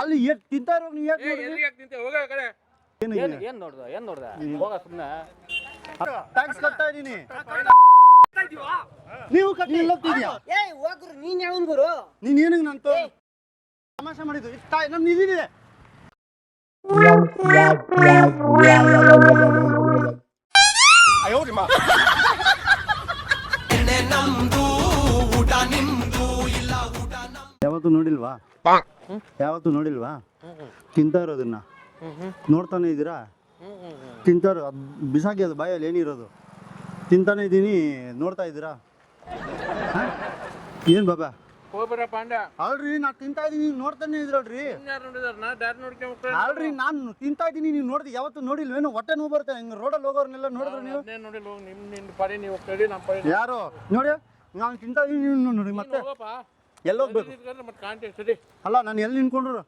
ಅಲ್ಲಿ ಎಷ್ಟು ತಿಂತಾ ಇರೋ ನೀವು ಯಾಕೆ ಏನು ಏನು ಏನ್ ಏನ್ ನೋಡ್ದ? ಏನ್ ನೋಡ್ದ? ಹೋಗ ಸುಮ್ಮನೆ ಟ್ಯಾಕ್ಸ್ ಕಟ್ತಾ ಇದೀನಿ ನೀವು ಕಟ್ಟಿ. ಇಲ್ಲ ಹೋಗ್ತಿದ್ಯಾ ಏಯ್ ಹೋಗ್ರು. ನೀನ್ ಹೇಳನ್ ಗುರು ನೀನ್ ಏನಂಗ್ ನಂತು ತಮಾಷೆ ಮಾಡಿದ್ದು. ಇಷ್ಟ ನಮ್ ಇದಿದೆ ಯಾವತ್ತು ನೋಡಿಲ್ವಾ? ಯಾವತ್ತು ನೋಡಿಲ್ವಾ? ತಿಂತಾ ಇರೋದನ್ನ. ನೋಡ್ತಾನೆ ಇದ್ದೀರಾ? ತಿಂತಾ ಇರೋ ಅದ್ ಬಿಸಾಕಿ ಅದು ಬಾಯಲ್ಲಿ ಏನಿರೋದು? ತಿಂತಾನೆ ಇದ್ದೀನಿ ನೋಡ್ತಾ ಇದ್ದೀರಾ? ಏನು ಬಾಬಾ? ಅಲ್ರಿ ನಾ ತಿಂತಾ ಇದ್ದೀನಿ ನೀವು ನೋಡ್ತಾನೆ ಇದ್ರಲ್ರಿ. ಅಲ್ರಿ ನಾನು ತಿಂತಾ ಇದ್ದೀನಿ ನೀವು ನೋಡಿದ್ ಯಾವತ್ತು ನೋಡಿಲ್ವೇನು? ಹೊಟ್ಟೆ ನೋವು ಬರುತ್ತೆ. ಹಿಂಗೆ ರೋಡಲ್ಲಿ ಹೋಗೋರ್ನೆಲ್ಲ ನೋಡಿದ್ರೆ ನೀವು? ಅದನ್ನೇ ನೋಡಿಲ್ಲ ಹೋಗಿ ನಿಮ್ ನಿನ್ ಪಾಡಿ ನೀವು ಕಡಿ ನಮ್ಮ ಪಾಡಿ. ಯಾರು? ನೋಡಿ ನಾನು ತಿಂತಾ ಇದೀನಿ ನೀವು ನೋಡಿ ಮತ್ತೆ. ಹೋಗಪ್ಪ ಎಲ್ಲಿ ಹೋಗ್ಬೇಕು ಮತ್ತೆ ಕಾಂಟೆ ಸರಿ ಅಲ್ಲ ನಾನು ಎಲ್ಲಿ ನಿಂತ್ಕೊಂಡ್ರು?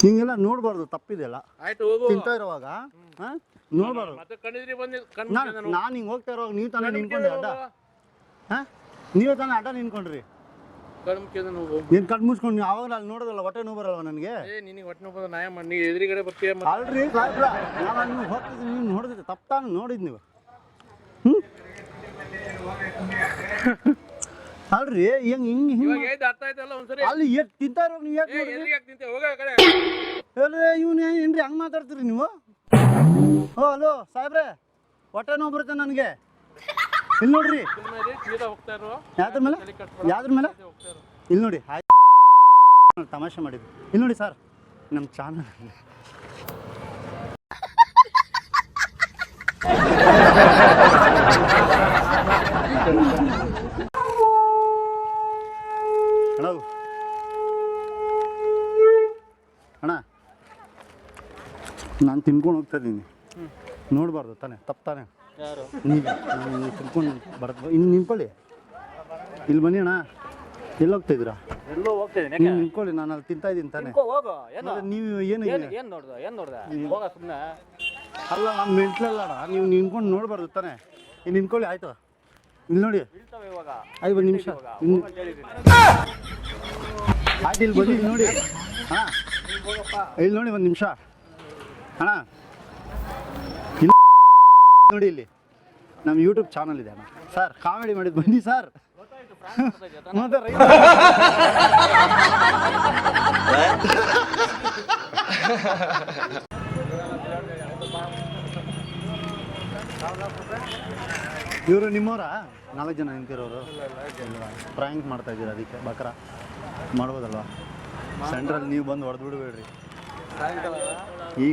ಹಿಂಗೆಲ್ಲ ನೋಡಬಾರ್ದು ತಪ್ಪಿದೆಲ್ಲ. ಆಯ್ತು ಹೋಗು. ತಿಂತಾ ಇರುವಾಗ ನೋಡಬಾರ್ದು. ಕಣ್ ನಾನು ಹಿಂಗೆ ಹೋಗ್ತಾ ಇರುವಾಗ ನೀವು ತಾನೇ ನಿಂತ್ಕೊಂಡ್ರಿ ಅಡ್ಡ? ಹಾ? ನೀವೇ ತಾನೇ ಅಡ್ಡ ನಿಂತ್ಕೊಂಡ್ರಿ? ನೀನ್ ಕಣ್ಣು ಮುಚ್ಕೊಂಡು ನೀವು ಅವಾಗ ಅಲ್ಲಿ ನೋಡೋದಲ್ಲ ಹೊಟ್ಟೆ ನೋವು ಬರಲ್ವ ನನಗೆ? ಅಲ್ರಿ ಹೋಗ್ತಿದ್ದೀನಿ ನೋಡಿದ್ರಿ ತಪ್ಪಾನು ನೋಡಿದ್ ನೀವು. ಅಲ್ರಿ? ಹೆಂಗ್ ಹಿಂಗ್ ಹಿಂಗ್ ಅಲ್ಲಿ ಎಷ್ಟು ತಿಂತಾರ ನೀವು ಯಾಕೆ ಅಲ್ರಿ ಇವ್ನು ಏನ್ರಿ ಹಂಗ್ ಮಾತಾಡ್ತೀರಿ ನೀವು? ಓ ಹಲೋ ಸಾಹೇಬ್ರೆ ಹೊಟ್ಟೆ ನೋವು ಬರುತ್ತೆ ನನಗೆ. ಇಲ್ಲಿ ನೋಡ್ರಿ. ಯಾವ್ದ್ರ ಮೇಲೆ? ಯಾವ್ದ್ರ ಮೇಲೆ? ಇಲ್ಲಿ ನೋಡಿ. ಹಾಯ್. ತಮಾಷೆ ಮಾಡಿದ್ರು ಇಲ್ಲಿ ನೋಡಿ ಸರ್ ನಮ್ಮ ಚಾನಲ್ ಅಣ್ಣ ನಾನು ತಿನ್ಕೊಂಡು ಹೋಗ್ತಾ ಇದ್ದೀನಿ ನೋಡಬಾರ್ದು ತಾನೆ ತಪ್ಪು ತಾನೆ. ಯಾರು? ನೀವು ನಾನು ತಿನ್ಕೊಂಡು ಬರ ಇನ್ನು ನಿಂತ್ಕೊಳ್ಳಿ. ಇಲ್ಲಿ ಬನ್ನಿ ಅಣ್ಣ. ಎಲ್ಲಿ ಹೋಗ್ತಾ ಇದ್ದೀರಾ ಎಲ್ಲೋ ಹೋಗ್ತಾ ಇದ್ದೀನಿ ನಿಂತ್ಕೊಳ್ಳಿ ನಾನು ಅಲ್ಲಿ ತಿಂತಾ ಇದ್ದೀನಿ ತಾನೆ. ಹೋಗು ನೀವು ಏನು ಏನ್ ಏನ್ ನೋಡ್ದ ಏನ್ ನೋಡ್ದ? ಹೋಗ ಸುಮ್ನೆ. ಅಲ್ಲ ನಮ್ಮ ಅಣ್ಣ. ನೀವು ನಿಂತ್ಕೊಂಡು ನೋಡಬಾರ್ದು ತಾನೆ. ಇಲ್ಲಿ ನಿಂತ್ಕೊಳ್ಳಿ ಆಯ್ತು? ಇಲ್ಲಿ ನೋಡಿ. ಐದು ಒಂದು ನಿಮಿಷ. ಆಯ್ತು ಇಲ್ಲಿ ಬನ್ನಿ ಇಲ್ಲಿ ನೋಡಿ. ಹಾಂ. ಇಲ್ಲಿ ನೋಡಿ ಒಂದು ನಿಮಿಷ. ಅಣ್ಣ ನೋಡಿ ಇಲ್ಲಿ, ನಮ್ಮ ಯೂಟ್ಯೂಬ್ ಚಾನಲ್ ಇದೆ ಅಣ್ಣ. ಸರ್ ಕಾಮಿಡಿ ಮಾಡಿದ್ ಬನ್ನಿ ಸರ್ ಇವರು ನಿಮ್ಮವರ? ನಾಲ್ಕು ಜನ ನಿಂತಿರೋರು ಪ್ರ್ಯಾಂಕ್ ಮಾಡ್ತಾ ಇದ್ದೀರಾ ಅದಕ್ಕೆ, ಬಕ್ರ? ಮಾಡ್ಬೋದಲ್ವಾ? ಸೆಂಟ್ರಲ್ಲಿ ನೀವು ಬಂದು ಹೊಡೆದು ಬಿಡಬೇಡ್ರಿ. ಈ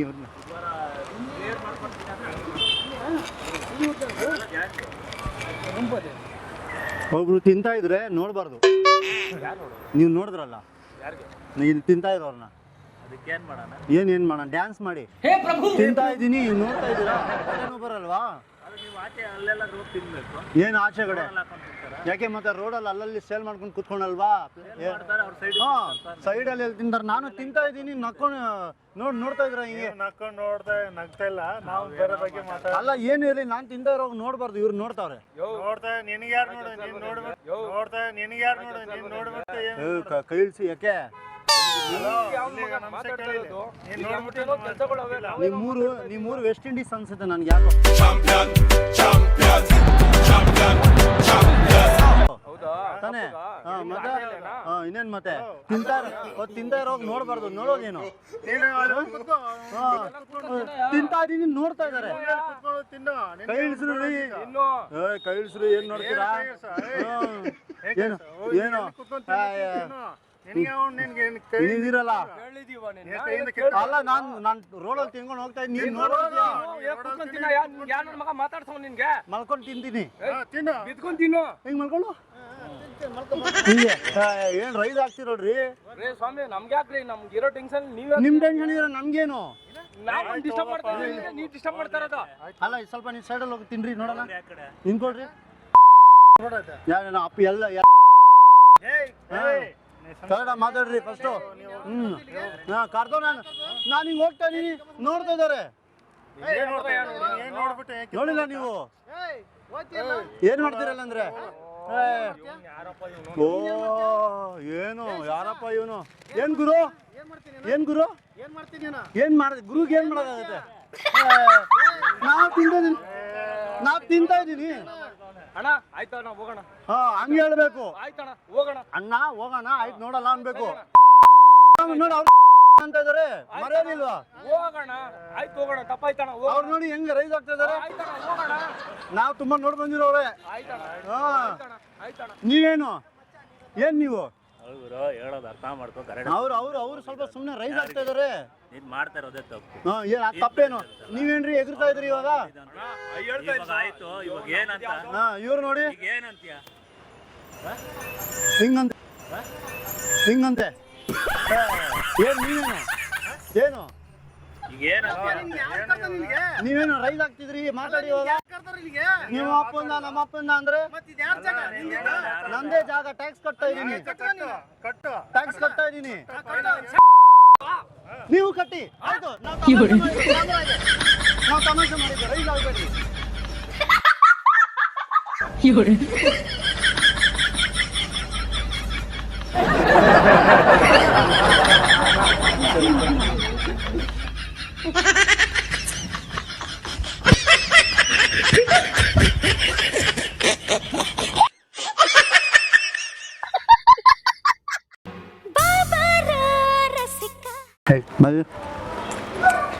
ಒಬ್ರು ತಿಂತಾ ಇದ್ರೆ ನೋಡಬಾರ್ದು. ನೀವು ನೋಡಿದ್ರಲ್ಲ? ಇಲ್ಲಿ ತಿಂತಾ ಇರೋರ್ನ. ಅದಕ್ಕೆ ಏನ್ ಮಾಡೋಣ? ಏನ್ ಮಾಡೋಣ ಡ್ಯಾನ್ಸ್ ಮಾಡಿ ತಿಂತಾ ಇದ್ದೀನಿ ನೋಡ್ತಾ ಇದ್ದೀರಾ? ಬರಲ್ವಾ? ಏನು ಆಚೆ ಕಡೆ? ಯಾಕೆ ಮತ್ತೆ ರೋಡಲ್ಲಿ ಅಲ್ಲಲ್ಲಿ ಸೇಲ್ ಮಾಡ್ಕೊಂಡು ಕುತ್ಕೊಂಡಲ್ವಾ? ಅಲ್ಲಿ ಸೈಡಲ್ಲಿ ಎಲ್ಲಿ ತಿಂತಾರೆ? ನಾನು ತಿಂತಾ ಇದ್ದೀನಿ ನಕ್ಕೊಂಡು ನೋಡ್ ನೋಡ್ತಾ ಇದ್ರ ಹಿಂಗೆ? ನಕ್ಕೊಂಡು ನೋಡ್ತಾ ನಗ್ತಾ ಇಲ್ಲ. ನಾವು ಬೇರೆ ಬಗ್ಗೆ ಮಾತಾಡ ಅಲ್ಲ ಏನು ಇರಲಿ ನಾನು ತಿಂತಾ ಇರೋ ನೋಡ್ಬಾರ್ದು ಇವ್ರು ನೋಡ್ತಾವ್ರೆ. ನೋಡ್ತಾ ನಿನಗೆ ಯಾರು ನೋಡ ನೀನು ನೋಡ್ಬಿಟ್ಟು ನೋಡ್ತಾ ನಿನಗೆ ಯಾರು ನೋಡು ನೀನು ನೋಡ್ಬಿಟ್ಟು ಏನ್ ಏ, ಕ- ಕೈ ಇಳಿಸಿ ಯಾಕೆ? ಇಲ್ಲಿಗ ನಮ್ ಸೆಟ್ ಅಲ್ಲಿ ನೀನ್ ನೋಡ್ಬಿಟ್ಟು ನೀವು ಮೂರು ನೀವು ಮೂರು ವೆಸ್ಟ್ ಇಂಡೀಸ್ ಅನ್ಸುತ್ತೆ ನನ್ಗೆ ಯಾಕೋ? ಹೌದಾ? ತಾನೇ? ಹಾ ಮತ್ತೆ? ಹಾ ಇನ್ನೇನ್ ಮತ್ತೆ? ತಿಂತಾ ಇರೋ ತಿಂತಾ ಇರೋಗ್ ನೋಡ್ಬಾರ್ದು ನೋಡೋದೇನು ತಿಂತಾ ಇದೀನಿ ನೋಡ್ತಾ ಇದಾರೆ ಕೈ ಇಳಿಸ್ರಿ ಕೈ ಇಳಿಸ್ರಿ ಏನ್ ನೋಡ್ತೀರಾ. ಏನು? ಏನು? ಕಿತ್ತು- ಅಲ್ಲ ನಾನು ನಾನ್ ರೋಡಲ್ಲಿ ತಿನ್ಕೊಂಡು ಹೋಗ್ತಾ ಇದ್ದೀನಿ. ಮಗ ಮಾತಾಡ್ಸೋ ನಿನ್ಗೆ? ಮಲ್ಕೊಂಡು ತಿಂತೀನಿ. ತಿನ್ನು. ಬಿದ್ಕೊಂಡ್ ತಿನ್ನು. ಹಿಂಗ್ ಮಲ್ಕೊಂಡು? ಏನ್ ರೈಸ್ ಆಗ್ತಿರೋಡ್ರಿ ರೇ ಸ್ವಾಮಿ ನಮ್ಗೆ ಯಾಕ್ರಿ? ನಮ್ಗೆ ಇರೋ ಟೆನ್ಷನ್ ನೀವೇ ನಿಮ್ ಟೆನ್ಷನ್ ಇದ್ರೆ ನಮ್ಗೇನು ನಾವು ಡಿಸ್ಟರ್ಬ್ ನೀವು ಡಿಸ್ಟರ್ಬ್ ಮಾಡ್ತಾ ಅಲ್ಲ ಸ್ವಲ್ಪ ನೀವು ಸೈಡಲ್ಲಿ ಹೋಗಿ ತಿನ್ರಿ ನೋಡೋಣ. ನಿಂತ್ಕೊಳ್ರಿ. ಯಾ ನಾ ಅಪ್ಪ ಎಲ್ಲ ಕನ್ನಡ ಮಾತಾಡ್ರಿ ಫಸ್ಟು ಹ್ಮ್. ಹಾಂ ಕರ್ದೋ ನಾನು ನಾನು ಹಿಂಗೆ ಹೋಗ್ತಾ ಇದೀನಿ. ನೋಡ್ತಾ ಇದ್ದಾರೆ. ನೋಡಿಲ್ಲ ನೀವು? ಏನು ಮಾಡ್ತೀರಲ್ಲ ಅಂದ್ರೆ? ಓ ಏನು? ಯಾರಪ್ಪ ಇವನು? ಏನು ಗುರು? ಏನು ಗುರು? ಏನು ಮಾಡ್ತೀನಿ ನೀನು ಏನ್ ಮಾಡ ಗುರುಗೆ ಏನು ಮಾಡೋದಾಗುತ್ತೆ? ನಾವು ತಿಂತಾ ಇದೀನಿ ನಾವು ತಿಂತಾ ಇದೀನಿ. ಅಣ್ಣ ಆಯ್ತಣ್ಣ ಹೋಗೋಣ. ಹಾ ಹಂಗೆ ಹೇಳ್ಬೇಕು. ಆಯ್ತಣ್ಣ ಹೋಗೋಣ. ಅಣ್ಣ ಹೋಗೋಣ ಆಯ್ತು ನೋಡಲ್ಲ ಅನ್ಬೇಕು ನೋಡಿ ಅವ್ರು ಅಂತ ಇದಾರೆ. ಮರ್ಯಾದಿಲ್ವಾ? ಹೋಗೋಣ. ಆಯ್ತು ಹೋಗೋಣ ತಪ್ಪಾಯ್ತಣ್ಣ ಅವ್ರು ನೋಡಿ ಹೆಂಗ್ ರೈಸ್ ಆಗ್ತಾ ಇದಾರೆ. ಆಯ್ತಣ್ಣ ಹೋಗೋಣ. ನಾವು ತುಂಬಾ ನೋಡ್ ಬಂದಿರೋರೆ. ಆಯ್ತಣ್ಣ ಹಾ. ಆಯ್ತಣ್ಣ ನೀವೇನು? ಏನ್ ನೀವು? ಹೌದು ಹೇಳೋದು ಅರ್ಥ ಮಾಡ್ಕೋ ಕರೆಕ್ಟ್ ಅವ್ರು ಅವ್ರು ಅವ್ರು ಸ್ವಲ್ಪ ಸುಮ್ನೆ ರೈಸ್ ಆಗ್ತಾ ಇದಾರೆ. ನೀನ್ ಮಾಡ್ತಾ ಇರೋದೇ ತಪ್ಪು. ಹಾ ಏನ್ ತಪ್ಪೇನು? ನೀವೇನ್ರಿ ಎದುರ್ತಾ ಇದ್ರಿ ಇವಾಗ? ಇವಾಗ ಆಯ್ತು ಇವಾಗ ಏನಂತ? ಹಾ ಇವ್ರು ನೋಡಿ. ಈಗ ಏನಂತೀಯ? ಹಿಂಗಂತೆ. ಹಿಂಗಂತೆ. ಏನ್ ನೀವೇನು ಏನು? ಈಗ ಏನಂತೀಯ? ನೀವೇನು ರೈಸ್ ಆಗ್ತಿದ್ರಿ? ಮಾತಾಡಿ ಇವಾಗ. ನೀವು ಅಪ್ಪಂದ ನಮ್ಮ ಅಪ್ಪಂದ ಅಂದ್ರೆ? ನಂದೇ ಜಾಗ? ಟ್ಯಾಕ್ಸ್ ಕಟ್ತಾ ಇದೀನಿ. ಕಟ್ಟು. ಕಟ್ಟು. ಟ್ಯಾಕ್ಸ್ ಕಟ್ತಾ ಇದೀನಿ. ನೀವು ಕಟ್ಟಿ. ಆಯ್ತು ನಾವು ತಮಾಷೆ ಮಾಡಿದ್ದು, ರೈಸ್ ಆಗ್ಬೇಡ್ರಿ. ಹೇ,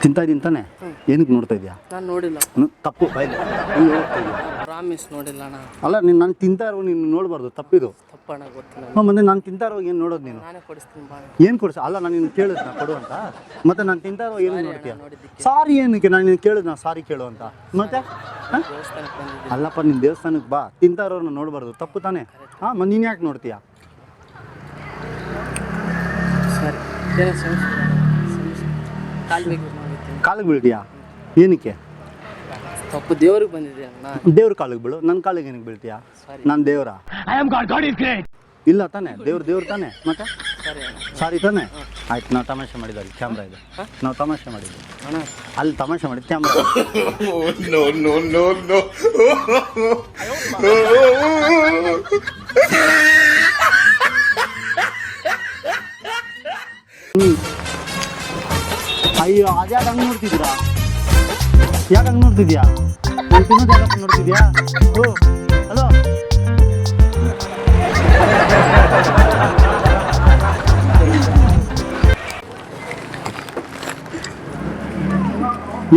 ತಿಂತಾ ಇದ್ದೀನಿ ತಾನೆ? ಏನಕ್ಕೆ ನೋಡ್ತಾ ಇದೀಯಾ? ನಾನು ನೋಡಿಲ್ಲ. ತಪ್ಪು. ಪ್ರಾಮಿಸ್ ನೋಡಿಲ್ಲ ಅಣ್ಣ. ಅಲ್ಲ ನೀನು ನಾನು ತಿಂತಾ ಇರೋ ನೀನು ನೋಡಬಾರ್ದು ತಪ್ಪಿದು. ಗೊತ್ತಿಲ್ಲ ಹ್ಞೂ ಮತ್ತೆ ನಾನು ತಿಂತಾ ಇರೋ ಏನು ನೋಡೋದು ನೀನು? ನಾನೇ ಕೊಡಿಸ್ತೀನಿ ಬಾ ಏನು ಕೊಡಿಸ? ಅಲ್ಲ ನಾನು ನಿನ್ನ ಕೇಳಿದ್ ನಾ ಕೊಡು ಅಂತ. ಮತ್ತೆ ನಾನು ತಿಂತಾ ಇರೋ ಏನು ನೋಡ್ತೀಯ? ಸಾರಿ ಏನಕ್ಕೆ? ನಾನು ನಿನ್ನ ಕೇಳಿದ್ ನಾ ಸಾರಿ ಕೇಳು ಅಂತ. ಮತ್ತೆ? ಹಾಂ? ಅಲ್ಲಪ್ಪ ನಿನ್ನ ದೇವಸ್ಥಾನಕ್ಕೆ ಬಾ. ತಿಂತಾ ಇರೋರನ್ನ ನೋಡಬಾರ್ದು ತಪ್ಪು ತಾನೆ? ಹಾ ಮತ್ತೆ ನೀನು ಯಾಕೆ ನೋಡ್ತೀಯಾ? ಸರಿ. ಕಾಲಿಗೆ ಬೀಳ್ತೀಯಾ ಏನಕ್ಕೆ? ತಪ್ಪು ದೇವ್ರಿಗೆ ಬಂದಿದೆ ಅಣ್ಣ ದೇವ್ರ ಕಾಲಿಗೆ ಬೀಳು. ನನ್ನ ಕಾಲಿಗೆ ಏನಕ್ಕೆ ಬೀಳ್ತೀಯಾ. ನಾನು ದೇವರ? ಇಲ್ಲ ತಾನೆ. ದೇವ್ರ ದೇವ್ರ ತಾನೆ. ಮತ್ತೆ? ಸರಿ ಸಾರಿ ತಾನೆ. ಆಯ್ತು ನಾವು ತಮಾಷೆ ಮಾಡಿದ್ವಿ. ಕ್ಯಾಮ್ರಾ ಇದೆ. ನಾವು ತಮಾಷೆ ಮಾಡಿದ್ವಿ. ಅಣ್ಣ. ಅಲ್ಲಿ ತಮಾಷೆ ಮಾಡಿದ್ದು ಕ್ಯಾಮ್ರಾ. ಅಯ್ಯೋ ಅದ್ಯಾಕೆ ಹಂಗೆ ನೋಡ್ತಿದ್ದೀರಾ? ಯಾಕೆ ಹಂಗೆ ನೋಡ್ತಿದ್ಯಾ ನಾನು ತಿನ್ನೋದು ಯಾಕೆ ನೋಡ್ತಿದ್ಯಾ ಓ ಹಲೋ.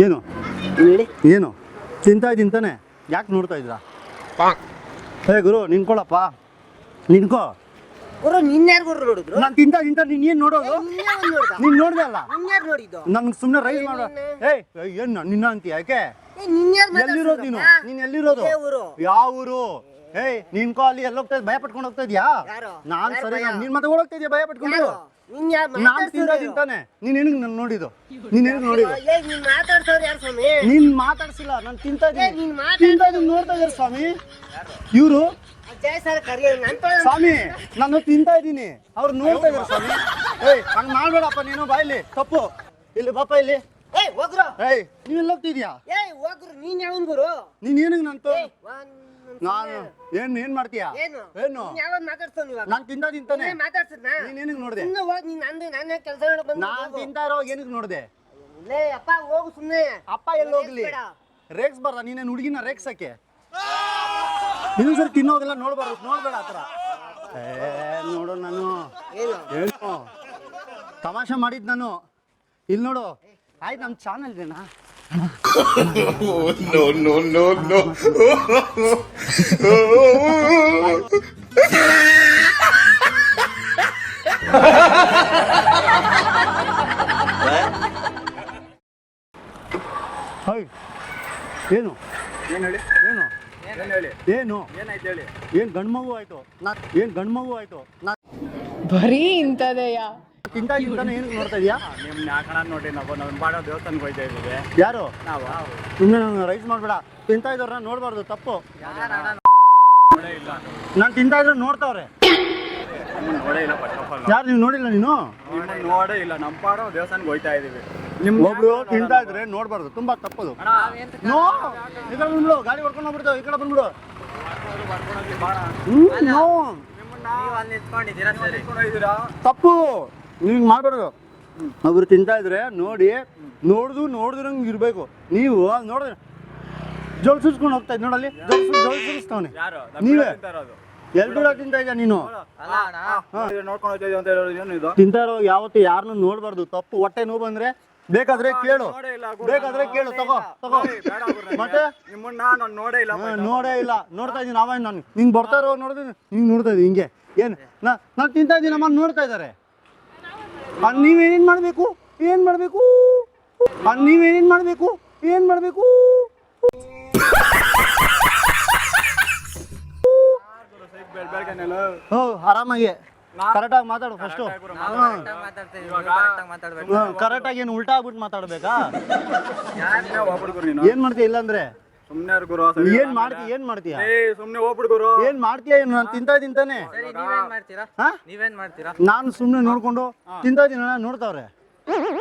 ಏನು? ಹೇಳಿ. ಏನು? ತಿಂತಾ ಇದ್ದೀನಿ ತಾನೆ. ಯಾಕೆ ನೋಡ್ತಾ ಇದ್ದೀರಾ? ಹೇ ಗುರು ನಿನ್ಕೊಳಪ್ಪ ನಿನ್ಕೋ ಗುರು ನಿನ್ಯಾರು ಗುರು ನೋಡಿದ್ರು? ನಾನು ತಿಂತಾ ತಿಂತಾ ನೀನ್ ಏನು ನೋಡೋದು? ಅಲ್ಲ? ನಿನ್ಯಾರು ನೋಡಿದ್ದು? ನನ್ಗೆ ಸುಮ್ಮನೆ ರೈಸ್ ಮಾಡೋ. ಏಯ್ ಏನು ನಿನ್ನ ಅಂತೀಯ ಯಾಕೆ? ಎಲ್ಲಿರೋದು ನೀನು? ನೀನು ಎಲ್ಲಿರೋದು. ಯಾವ ಊರು? ಏಯ್ ಅಲ್ಲಿ ಎಲ್ಲ ಹೋಗ್ತಾ ಭಯ ಪಟ್ಕೊಂಡು ಹೋಗ್ತಾ ಇದ್ಯಾ? ನಾನ್ ಸರಿ? ನೀನ್ ಮತ್ತೆ ಹೋಗ್ತಾ ಇದೀಯ? ಭಯ ಪಟ್ಕೊಂಡು? ನಾನ್ ತಿಂತಾ ತಿಂತಾನೆ ನೀನ್ ಏನಕ್ಕೆ ನಾನು ನೋಡಿದ್ದು? ನೀನ್ ಏನಕ್ಕೆ ನೋಡಿದ್ದು? ನೀನ್ ಮಾತಾಡ್ಸಿಲ್ಲ ನಾನು ತಿಂತಾ ಇದ್ದೀನಿ. ತಿಂತಾ ಇದ್ದೀನಿ ನೋಡ್ತಾ ಇದ್ದಾರೆ ಸ್ವಾಮಿ? ಇವರು ಸ್ವಾಮಿ ನಾನು ತಿಂತಾ ಇದ್ದೀನಿ. ಅವ್ರು ನೋಡ್ತಾ ಇದ್ದಾರೆ ಸ್ವಾಮಿ. ಏಯ್ ಹಂಗ್ ಮಾಡ್ಬೇಡಪ್ಪ ನೀನು ಬಾಯ್ಲಿ ತಪ್ಪು. ಇಲ್ಲಿ ಬಾಪ ಇಲ್ಲಿ. ಏಯ್ ಏಯ್ ನೀವೆಲ್ಲ ಹೋಗ್ತಿದ್ಯಾ ಏ ಹೋಗ್ರು. ನೀನ್ ಯಾವನ್ ಗುರು? ನೀನ್ ಏನಕ್ಕೆ ನಂತ ನಾನು ಏನ್ ಏನ್ ಮಾಡ್ತೀಯಾ? ಏನು? ಏನು? ಯಾವಾಗ ಇವಾಗ? ನಾನ್ ತಿಂತಾ ತಿಂತಾನೆ. ನೀನ್ ಮಾತಾಡ್ಸದ್ನ ನೀನ್ ಏನಕ್ಕೆ ನೋಡ್ದೆ? ಸುಮ್ನೆ ಹೋಗ್ ನೀನ್ ನಂದು ನಾನೇ ಕೆಲಸ ಬಂದ ನಾನ್ ತಿಂತಾ ಇರೋ ಏನಕ್ಕೆ ನೋಡಿದೆ? ಲೇ ಅಪ್ಪ ಹೋಗು ಸುಮ್ಮನೆ ಅಪ್ಪ ಎಲ್ಲಿ ಹೋಗ್ಲಿ? ಬೇಡ. ರೇಕ್ಸ್ ಬರ್ದ? ನೀನೇನು ಹುಡುಗಿನ ರೇಕ್ಸಕ್ಕೆ ಇನ್ನೊಂದ್ಸರಿ ತಿನ್ನೋದೆಲ್ಲ ನೋಡ್ಬಾರ್ದು. ನೋಡ್ಬೇಡ ಆತರ ಏ ನೋಡು ನಾನು. ಏನು? ಏನು? ತಮಾಷೆ ಮಾಡಿದ್ ನಾನು. ಇಲ್ಲಿ ನೋಡು. ಆಯ್ತು ನಮ್ಮ ಚಾನಲ್ ಏನಾ ಹಾಯ್ ಏನು? ಏನು ಹೇಳಿ? ಏನು? ಏನು ಹೇಳಿ? ಏನು? ಏನಾಯ್ತು ಹೇಳಿ? ಏನ್ ಗಂಡ್ಮಗು ಆಯ್ತು? ನಾ ಏನ್ ಗಂಡ್ಮಗು ಆಯ್ತು? ನಾ ಬರೀ ಇಂಥದೆಯಾ? ತಿಂತಾ ತಿಂತಾನೆ ಏನು ನೋಡ್ತಾ ಇದೀಯಾ? ನಿಮ್ನ ಯಾಕಣ ನೋಡಿ ನಾವು ನಮ್ಮ ಮಾಡೋ ದೇವಸ್ಥಾನಕ್ಕೆ ಹೋಯ್ತಾ ಇದ್ದೀವಿ. ಯಾರು? ನಾವು ಸುಮ್ಮನೆ ನಾನು ರೈಸ್ ಮಾಡಬೇಡ. ತಿಂತಾ ಇದ್ದವ್ರನ್ನ ನೋಡ್ಬಾರ್ದು ತಪ್ಪು. ನೋಡೇ ಇಲ್ಲ. ನಾನು ತಿಂತಾ ಇದ್ರೆ ನೋಡ್ತಾವ್ರೆ. ನಿಮ್ಮನ್ನ ನೋಡೇ ಇಲ್ಲ ಫಸ್ಟ್ ಆಫ್ ಆಲ್ ಯಾರು ನೀವು ನೋಡಿಲ್ಲ ನೀನು? ನಿಮ್ಮನ್ನ ನೋಡೇ ಇಲ್ಲ ನಮ್ಮ ಪಾಡೋ ದೇವಸ್ಥಾನಕ್ಕೆ ಹೋಯ್ತಾ ಇದೀವಿ ಒಬ್ರು ತಿಂತಾ ಇದ್ರೆ ನೋಡ್ಬಾರ್ದು ತುಂಬಾ ತಪ್ಪದು. ನೋ! ಈ ಕಡೆ ಬಂದ್ಬಿಡು ಗಾಡಿ ಹೊಡ್ಕೊಂಡು ಹೋಗ್ಬಿಡ್ತಾವೆ ಈ ಕಡೆ ಬಂದ್ಬಿಡು. ಹ್ಮ್. ನೀವು ಅಲ್ಲಿ ನಿಂತ್ಕೊಂಡಿದ್ದೀರಾ ಸರಿ? ತಪ್ಪು. ನೀವು ಮಾಡ್ಬಾರ್ದು. ಒಬ್ರು ತಿಂತಾ ಇದ್ರೆ ನೋಡಿ ನೋಡ್ದು ನೋಡಿದ್ರಂಗೆ ಇರಬೇಕು. ನೀವು ನೋಡಿದ್ರೆ ಜೋಳ ಸುಸ್ಕೊಂಡು ಹೋಗ್ತಾ ಇದ್ ನೋಡಲ್ಲಿ? ಜೋಳ ಸುರಿಸ್ತಾವನೆ. ನೀವೇ? ತಿಂತಾ ತಿಂತ ಇದ್ದ ನೀನು? ಅಲ್ಲ ನೋಡ್ಕೊಂಡು ಹೋಗ್ತಾ ಅಂತ ಹೇಳೋದು ಏನು ಇದು? ತಿಂತಾ ಇರೋ ಯಾವತ್ತು ಯಾರನ್ನು ನೋಡ್ಬಾರ್ದು. ತಪ್ಪು ಹೊಟ್ಟೆ ನೋವು ಬಂದ್ರೆ ಬೇಕಾದ್ರೆ ಕೇಳು. ನೋಡೇ ಇಲ್ಲ ಬೇಕಾದ್ರೆ ಕೇಳು. ತಗೋ ತಗೋ. ಮತ್ತೆ? ನೋಡೇ ಇಲ್ಲ ನೋಡೇ ಇಲ್ಲ. ನೋಡ್ತಾ ಇದ್ದೀನಿ ಅವ ನಾನು ನಿಂಗೆ ಬರ್ತಾ ಇರೋ ನೋಡಿದ್ರೆ ನಿಂಗೆ ನೋಡ್ತಾ ಇದ್ದೀನಿ ಹಿಂಗೆ. ಏನು? ನಾ ನಾನು ತಿಂತಾ ಇದ್ದೀನಿ ಅಮ್ಮ ನೋಡ್ತಾ ಇದ್ದಾರೆ. ನೀವೇನೇನು ಮಾಡಬೇಕು? ಏನು ಮಾಡಬೇಕು? ನೀವೇನೇನು ಮಾಡಬೇಕು? ಏನು ಮಾಡಬೇಕು? ಆರಾಮಾಗಿ. ಕರೆಕ್ಟ್ ಹೋ. ಆರಾಮಾಗಿ ಕರೆಕ್ಟಾಗಿ ಮಾತಾಡು ಫಸ್ಟು ಕರೆಕ್ಟಾಗಿ ಏನು ಉಲ್ಟಾ ಆಗ್ಬಿಟ್ಟು ಮಾತಾಡ್ಬೇಕಾ? ಏನು ಮಾಡ್ತೀಯ ಇಲ್ಲಾಂದ್ರೆ? ಸುಮ್ನೆ ಇರು ಗುರು ಏನು ಮಾಡ್ತಿ ಏನು ಮಾಡ್ತೀಯ? ಸುಮ್ನೆ ಹೋಗ್ಬಿಡು ಗುರು. ಏನು ಮಾಡ್ತೀಯ ಏನು? ನಾನು ತಿಂತಾ ಇದ್ದೀನಿ ತಾನೆ ನೀವೇನ್ ಮಾಡ್ತೀರಾ? ಹಾ? ನೀವೇನ್ ಮಾಡ್ತೀರಾ? ನಾನು ಸುಮ್ಮನೆ ನೋಡ್ಕೊಂಡು ತಿಂತಾ ಇದ್ದೀನಿ ನೋಡ್ತಾವ್ರೆ.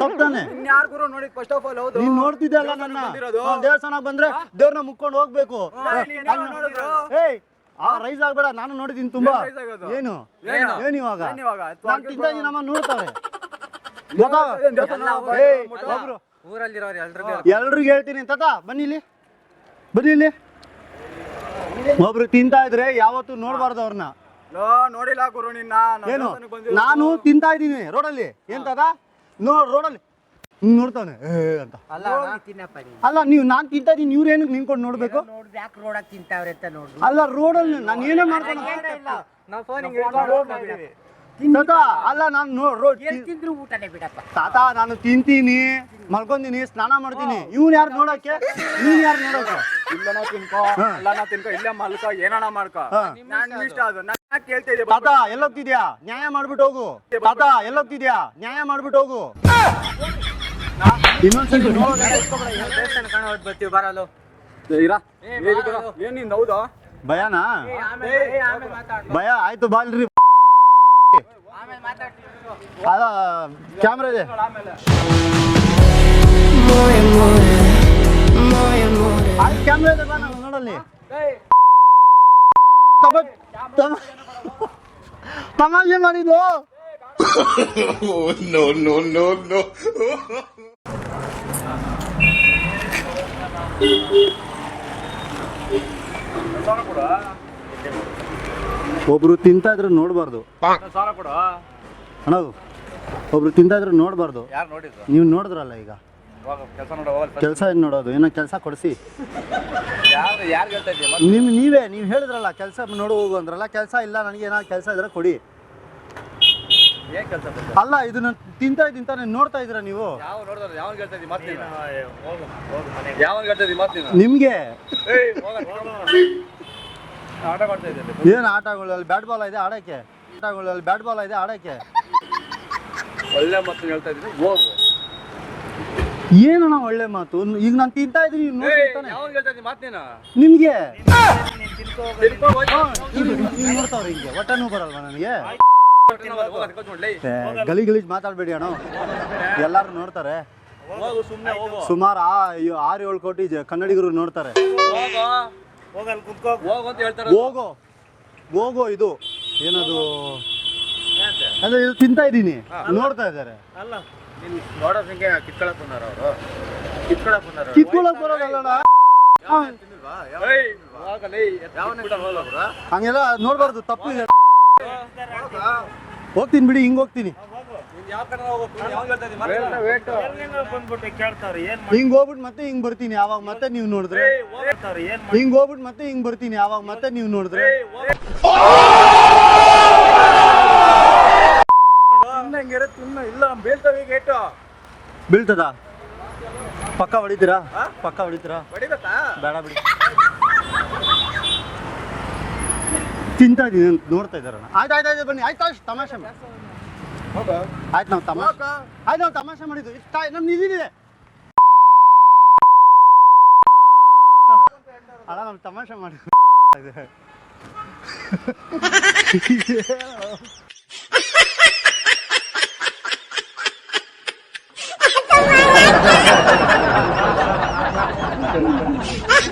ತಪ್ಪು ತಾನೆ. ಯಾರು ಗುರು ನೋಡಿ ಫಸ್ಟ್ ಆಫ್ ಆಲ್ ಹೌದು. ನೀನ್ ನೋಡ್ತಿದ್ದೆ ಅಲ್ಲ ನನ್ನ? ಬಂದಿರೋದು. ಹಾ, ಬಂದ್ರೆ ದೇವ್ರನ್ನ ಮುಕ್ಕೊಂಡು ಹೋಗ್ಬೇಕು. ನೀನ್ ನೋಡಿದ್ರು? ಏಯ್ ಆ ರೈಸ್ ಆಗ್ಬೇಡ ನಾನು ನೋಡಿದೀನಿ ತುಂಬಾ. ಏನ್? ಏನು? ಏನು? ಏನ್ ಇವಾಗ? ನಾನು ತಿಂತಾ ನೋಡ್ತಾವ್ರೆ. ಗೊತ್ತಾ? ದೇವಸ್ಥಾನ? ಒಬ್ರು ಊರಲ್ಲಿರೋರು ಎಲ್ರಿಗೂ ಹೇಳ್ತೀನಿ ತಾತ ಬನ್ನಿ ಇಲ್ಲಿ. ಬನ್ನಿ ಇಲ್ಲಿ ಒಬ್ರು ತಿಂತಾ ಇದ್ರೆ ಯಾವತ್ತು ನೋಡ್ಬಾರ್ದು ಅವ್ರನ್ನ. ನೋಡಿಲ್ಲ ಗುರು ನಿನ್ನ ನಾನ್ ಏನು. ನಾನು ತಿಂತಾ ಇದ್ದೀನಿ. ರೋಡಲ್ಲಿ? ಏನ್ ತಾತ? ನೋ ರೋಡಲ್ಲಿ. ನೋಡ್ತಾನೆ. ಏ ಅಂತ. ಅಲ್ಲ ನೀವು ನಾನು ತಿಂತಾ ಇದೀನಿ ಇವ್ರು ಏನಕ್ಕೆ ನಿಂತ್ಕೊಂಡು ನೋಡ್ಬೇಕು? ಯಾಕೆ ತಿಂತಾವ್ರೆ ಅಂತ ಅಲ್ಲ ರೋಡಲ್ಲಿ ನಾನು ಏನೇ ಮಾಡ್ತಾನೆ ತಾತ. ಅಲ್ಲ ನಾನು ರೋಡ್ ತಿಂದ್ರು ಊಟನೇ ಬಿಡಪ್ಪ. ತಾತ ನಾನು ತಿಂತೀನಿ ಮಲ್ಕೊಂತೀನಿ ಸ್ನಾನ ಮಾಡ್ತೀನಿ. ಇವ್ನು ಯಾರು ನೋಡಕ್ಕೆ ನೀನ್ ಯಾರು ನೋಡಕ್ಕೆ ಇಲ್ಲನ ತಿನ್ಕೋ ಅಲ್ಲನ ತಿನ್ಕೋ ಇಲ್ಲೇ ಮಲ್ಕೋ ಏನನ ಮಾಡ್ಕೋ? ನಾನು ಇಷ್ಟ ಅದು. ನಾನು ಯಾಕೆ ಕೇಳ್ತಾ ಇದ್ದೆ ತಾತ ಎಲ್ಲೋಗ್ತಿದ್ಯಾ? ನ್ಯಾಯ ಮಾಡ್ಬಿಟ್ಟು ಹೋಗು. ತಾತ ಎಲ್ಲೋಗ್ತಿದ್ಯಾ? ನ್ಯಾಯ ಮಾಡ್ಬಿಟ್ಟು ಹೋಗು. ಕಾಣೋದು ಬರ್ತೀವಿ ಬರಲು. ಇರಾ? ಏನ್ನಿಂದ? ಹೌದಾ? ಭಯನಾ? ಭಯ ಆಯ್ತು ಬಾಲ್ರಿ ಅದ ಕ್ಯಾಮ್ರಾ ಇದೆ. ಕ್ಯಾಮ್ರಾ ಇದೆ ಬಾ ನಾವು ನೋಡಲ್ಲಿ. ತಮ- ತಮ- ತಮಾಷೆ ಮಾಡಿದ್ದು. No no no no no. ಒಬ್ರು ತಿಂತ ಇದ್ರೆ ನೋಡಬಾರ್ದು ಸಾಲ ಕೊಡು. ಅಣ್ಣ ಒಬ್ರು ತಿಂತ ಇದ್ರೆ ನೋಡಬಾರ್ದು. ಯಾರು ನೋಡಿದ್ರು ನೀವು ನೋಡಿದ್ರಲ್ಲ ಈಗ. ಕೆಲಸ ನೋಡ ಹೋಗಲ್ಲ ಕೆಲಸ ಏನು ನೋಡೋದು? ಏನೋ ಕೆಲಸ ಕೊಡಿಸಿ. ನಿಮ್ ನೀವೇ ನೀವು ಹೇಳಿದ್ರಲ್ಲ ಕೆಲಸ ನೋಡು ಹೋಗು ಅಂದ್ರಲ್ಲ ಕೆಲಸ ಇಲ್ಲ ನನಗೆ ಏನಾದ್ರು ಕೆಲಸ ಇದ್ರೆ ಕೊಡಿ. ಏನ್ ಕೆಲಸ ಅಲ್ಲ ಇದನ್ನ ತಿಂತಾ ಇದ್ದೀನಿ ತಾನೇ ನೋಡ್ತಾ ಇದ್ದೀರಾ ನೀವು? ನಿಮ್ಗೆ. ಏನು ಆಟಗಳಲ್ಲಿ? ಬ್ಯಾಟ್ ಬಾಲ್ ಇದೆ ಆಡಕ್ಕೆ? ಆಟಗಳಲ್ಲಿ ಬ್ಯಾಟ್ ಬಾಲ್ ಇದೆ ಆಡಕ್ಕೆ? ಒಳ್ಳೆ ಮಾತು ಹೇಳ್ತಾ ಇದ್ದೀನಿ ಹೋಗು. ಏನಣ್ಣ ಒಳ್ಳೆ ಮಾತು? ಈಗ ನಾನು ತಿಂತಾ ಇದ್ದೀನಿ ನಿಮ್ಗೆ ನೋಡ್ತಾವ್ರೆ ಹಿಂಗೆ. ಹೊಟ್ಟೆನೂ ಬರಲ್ವಾ ನನಗೆ? ಗಲಿ ಗಲೀಜ್ ಮಾತಾಡ್ಬೇಡಿ ಅಣ್ಣ. ಎಲ್ಲಾರು ನೋಡ್ತಾರೆ. ಸುಮಾರು ಆರು ಏಳು ಕೋಟಿ ಕನ್ನಡಿಗರು ನೋಡ್ತಾರೆ. ಹೋಗಲ್ಲಿ ಕುತ್ಕೋ. ಹೋಗು ಅಂತ ಹೇಳ್ತಾರೆ ಹೋಗೋ. ಹೋಗೋ ಇದು. ಏನದು? ಅಂದ್ರೆ ಇದು ತಿಂತಾ ಇದ್ದೀನಿ. ನೋಡ್ತಾ ಇದ್ದಾರೆ. ಅಲ್ಲ. ನೋಡೋ ಸಂಖ್ಯೆ ಕಿತ್ಕೊಳಕ್ ಬಂದಾರ ಅವರು. ಕಿತ್ಕೊಳಕ್ ಬಂದಾರ ಕಿತ್ಕೊಳಕ್ ಬರೋದಲ್ಲ ಹಂಗೆಲ್ಲ ನೋಡ್ಬಾರ್ದು ತಪ್ಪು ಹೋಗ್ತೀನಿ ಬಿಡಿ ಹಿಂಗ್ ಹೋಗ್ತೀನಿ. ಹಿಂಗ್ ಹೋಗ್ಬಿಟ್ಟು ಮತ್ತೆ ಹಿಂಗ್ ಬರ್ತೀನಿ. ಯಾವಾಗ ಮತ್ತೆ ನೀವು ನೋಡಿದ್ರೆ? ಹಿಂಗ್ ಹೋಗ್ಬಿಟ್ಟು ಮತ್ತೆ ಹಿಂಗ್ ಬರ್ತೀನಿ. ಯಾವಾಗ ಮತ್ತೆ ನೀವು ನೋಡಿದ್ರೆ? ಇಲ್ಲ ಬೀಳ್ತವೆ ಗೇಟು ಬೀಳ್ತದ? ಪಕ್ಕ ಹೊಡಿತೀರಾ? ಪಕ್ಕ ಹೊಡಿತೀರಾ? ಬೇಡ ಬಿಡಿ. ತಿಂತಾ ಇದೀನಿ ನೋಡ್ತಾ ಇದ್ದಾರಣ್ಣ ಆಯ್ತು ಆಯ್ತು ಆಯ್ತು ಬನ್ನಿ. ಆಯ್ತು ತಮಾಷೆ ಆಯ್ತು ನಾವು ತಮಾಷೆ ಆಯ್ತು ನಾವು ತಮಾಷೆ ಮಾಡಿದ್ದು. ಇಷ್ಟ ನಮ್ಮ ಇದಿದೆ ಅಲ್ಲ ನಾವು ತಮಾಷೆ ಮಾಡಿ